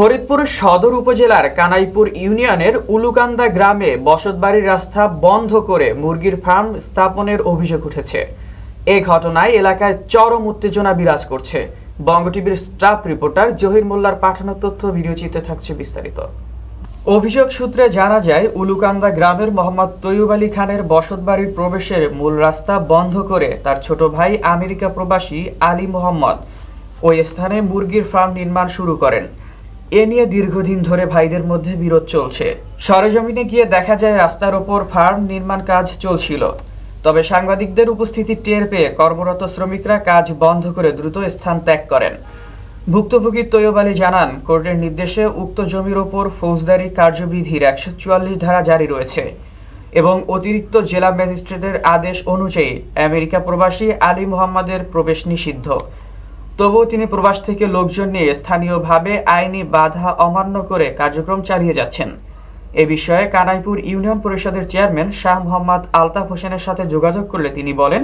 ফরিদপুর সদর উপজেলার কানাইপুর ইউনিয়নের উলুকান্দা গ্রামে বসতবাড়ির রাস্তা বন্ধ করে মুরগির ফার্ম স্থাপনের অভিযোগ উঠেছে। এ ঘটনায় এলাকায় চরম উত্তেজনা বিরাজ করছে। বঙ্গ টিভির স্টাফ রিপোর্টার জহির মোল্লার পাঠানো তথ্য ভিডিওচিত্রে থাকছে বিস্তারিত। অভিযোগ সূত্রে জানা যায়, উলুকান্দা গ্রামের মোহাম্মদ তৈয়ব আলী খানের বসতবাড়ির প্রবেশের মূল রাস্তা বন্ধ করে তার ছোট ভাই আমেরিকা প্রবাসী আলী মোহাম্মদ ওই স্থানে মুরগির ফার্ম নির্মাণ শুরু করেন। এ নিয়ে দীর্ঘদিন ধরে ভাইদের মধ্যে বিরোধ চলছে। সরেজমিনে গিয়ে দেখা যায় রাস্তার ওপর ফার্ম নির্মাণ কাজ চলছিল। তবে সাংবাদিকদের উপস্থিতি টের পেয়ে কর্মরত শ্রমিকরা কাজ বন্ধ করে দ্রুত স্থান ত্যাগ করেন। ভুক্তভোগী তৈয়ব আলী জানান, কোর্টের নির্দেশে উক্ত জমির ওপর ফৌজদারি কার্যবিধির একশো চুয়াল্লিশ ধারা জারি রয়েছে এবং অতিরিক্ত জেলা ম্যাজিস্ট্রেটের আদেশ অনুযায়ী আমেরিকা প্রবাসী আলী মোহাম্মদের প্রবেশ নিষিদ্ধ। তবুও তিনি প্রবাস থেকে লোকজন নিয়ে স্থানীয়ভাবে আইনি বাধা অমান্য করে কার্যক্রম চালিয়ে যাচ্ছেন। এ বিষয়ে কানাইপুর ইউনিয়ন পরিষদের চেয়ারম্যান শাহ মোহাম্মদ আলতাফ হোসেনের সাথে যোগাযোগ করলে তিনি বলেন,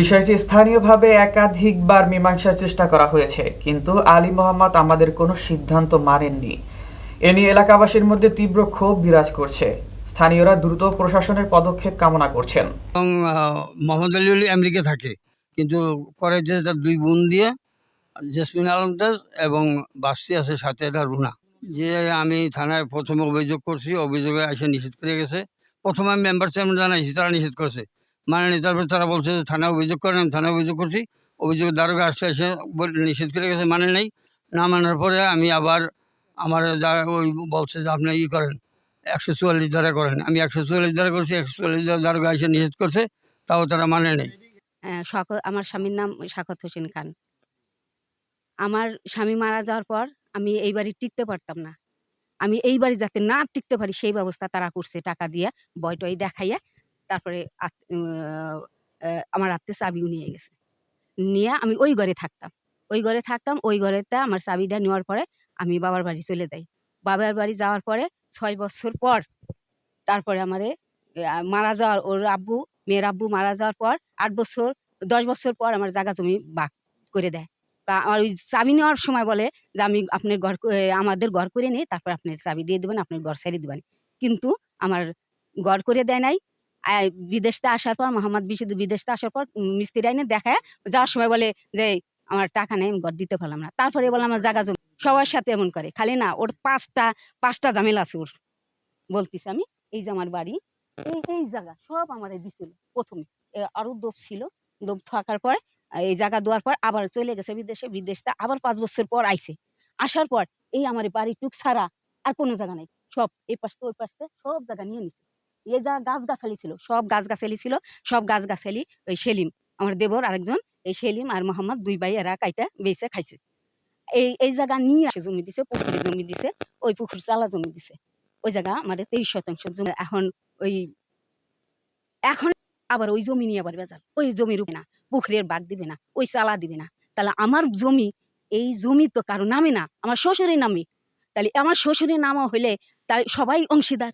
বিষয়টি স্থানীয়ভাবে একাধিকবার মীমাংসার চেষ্টা করা হয়েছে, কিন্তু আলী মোহাম্মদ আমাদের কোনো সিদ্ধান্ত মানেননি। এ নিয়ে এলাকাবাসীর মধ্যে তীব্র ক্ষোভ বিরাজ করছে। স্থানীয়রা দ্রুত প্রশাসনের পদক্ষেপ কামনা করছেন। এবং মোহাম্মদ আলী আমেরিকা থাকে, কিন্তু পরে যে দুই বোন দিয়ে জেসমিন আলমদার এবং বাস্তি আছে সাথে রুনা। যে আমি থানায় প্রথমে অভিযোগ করছি অভিযোগে এসে নিষেধ করে গেছে। প্রথমে আমি মেম্বার চেয়ারম্যান জানাইছি তারা নিষেধ করছে। মানে তারপর তারা বলছে থানায় অভিযোগ করেন আমি থানায় অভিযোগ করছি। অভিযোগ দারোগা আসছে এসে নিষেধ করে গেছে মানে নেই। না মানার পরে আমি আবার আমার যা ওই বলছে যে আপনি ই করেন একশো চুয়াল্লিশ ধারা করেন। আমি একশো চুয়াল্লিশ ধারা করছি একশো চুয়াল্লিশ ধারা দারোগা এসে নিষেধ করছে তাও তারা মানে নেই। হ্যাঁ, শকত আমার স্বামীর নাম শাকত হোসেন খান। আমার স্বামী মারা যাওয়ার পর আমি এই বাড়ি টিকতে পারতাম না। আমি এই বাড়ি যাতে না টিকতে পারি, সেই ব্যবস্থা তারা করছে টাকা দিয়ে বয় টয় দেখাইয়া তারপরে আমার আত্মীয় চাবিও নিয়ে গেছে। নিয়ে আমি ওই ঘরে থাকতাম। ওই ঘরে থাকতাম, ওই ঘরেতে আমার চাবিটা নেওয়ার পরে আমি বাবার বাড়ি চলে যাই। বাবার বাড়ি যাওয়ার পরে ছয় বছর পর তারপরে আমারে মারা যাওয়ার ওর আব্বু, মেয়ের আব্বু মারা যাওয়ার পর আট বছর, দশ বছর পর আমার জায়গা জমি বাক করে দেয়। তা আমার ওই চাবি নেওয়ার সময় বলে যে, আমি আপনার ঘর আমাদের ঘর করে নিই তারপর আপনার চাবি দিয়ে দেবেন, আপনার ঘর ছেড়ে দেবেন। কিন্তু আমার ঘর করে দেয় নাই। বিদেশতে আসার পর মোহাম্মদ বিশ বিদেশতে আসার পর মিস্ত্রি আইনে দেখায়, যাওয়ার সময় বলে যে, আমার টাকা নেই, আমি ঘর দিতে পারলাম না। তারপরে বলে, আমার জায়গা জমি সবার সাথে এমন করে। খালি না, ওর পাঁচটা পাঁচটা ঝামেলা আছে ওর। বলতিস আমি, এই যে আমার বাড়ি, এই এই জায়গা সব আমার দিছিল প্রথমে। এ, আরও দোপ ছিল। দোপ থাকার পর এই জায়গা দেওয়ার পর আবার চলে গেছে বিদেশে। বিদেশটা আবার পাঁচ বছর পর আইছে। আসার পর এই আমার বাড়ি টুক ছাড়া আর কোনো জায়গা নাই। সব এই পাশে ওই পাশে সব জায়গা নিয়ে নিছে। এই যা গাছ গাছালি ছিল, সব গাছ গাছালি ছিল, সব গাছ গাছালি ওই সেলিম, আমার দেবর আরেকজন, এই সেলিম আর মোহাম্মদ দুই ভাই এরা কাইটা বেচে খাইছে। এই এই জায়গা নিয়ে আসে জমি দিছে, পুকুরে জমি দিছে, ওই পুকুর চালা জমি দিছে। ওই জায়গা আমাদের তেইশ শতাংশ জমি। এখন ওই, এখন আবার ওই জমি নিয়ে আবার বেজাল। ওই জমি রুবে না, পুকুরের বাঘ দিবে না, ওই চালা দিবে না। তাহলে আমার জমি, এই জমি তো কারও নামে না, আমার শ্বশুরের নামে। তাহলে আমার শ্বশুরের নামও হলে তাই সবাই অংশীদার।